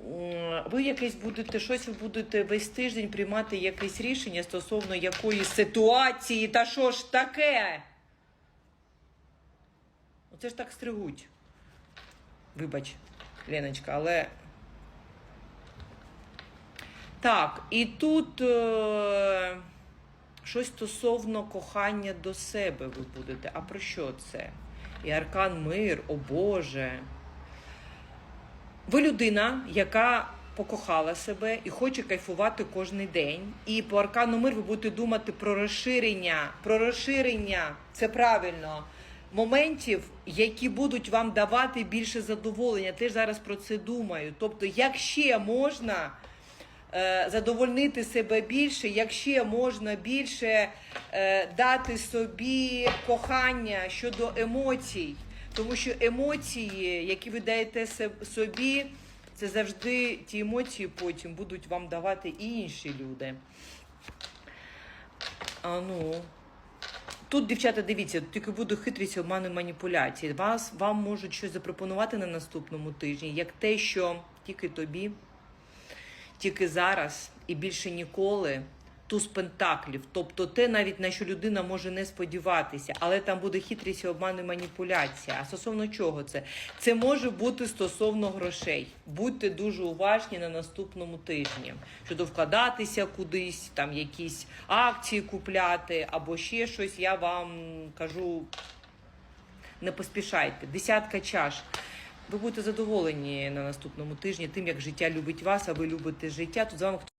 м, ви якесь будете щось ви будете весь тиждень приймати якесь рішення стосовно якоїсь ситуації, та що ж таке? Оце ж так стригуть. Вибач, Леночка, але. Так, і тут е... щось стосовно кохання до себе ви будете. А про що це? І аркан мир, о Боже. Ви людина, яка покохала себе і хоче кайфувати кожен день. І по аркану мир ви будете думати про розширення. Про розширення, це правильно. Моментів, які будуть вам давати більше задоволення. Теж зараз про це думаю. Тобто, як ще можна е, задовольнити себе більше, як ще можна більше е, дати собі кохання щодо емоцій. Тому що емоції, які ви даєте собі, це завжди ті емоції потім будуть вам давати і інші люди. А ну. Тут, дівчата, дивіться, тільки буде хитрість, обман і маніпуляції. Вас вам можуть щось запропонувати на наступному тижні, як те, що тільки тобі, тільки зараз і більше ніколи. Туз пентаклів, тобто те, навіть на що людина може не сподіватися, але там буде хитрість, і обман і маніпуляція. А стосовно чого це? Це може бути стосовно грошей. Будьте дуже уважні на наступному тижні щодо вкладатися кудись, там якісь акції купляти або ще щось. Я вам кажу, не поспішайте. Десятка чаш. Ви будете задоволені на наступному тижні тим, як життя любить вас, а ви любите життя. Тут з вами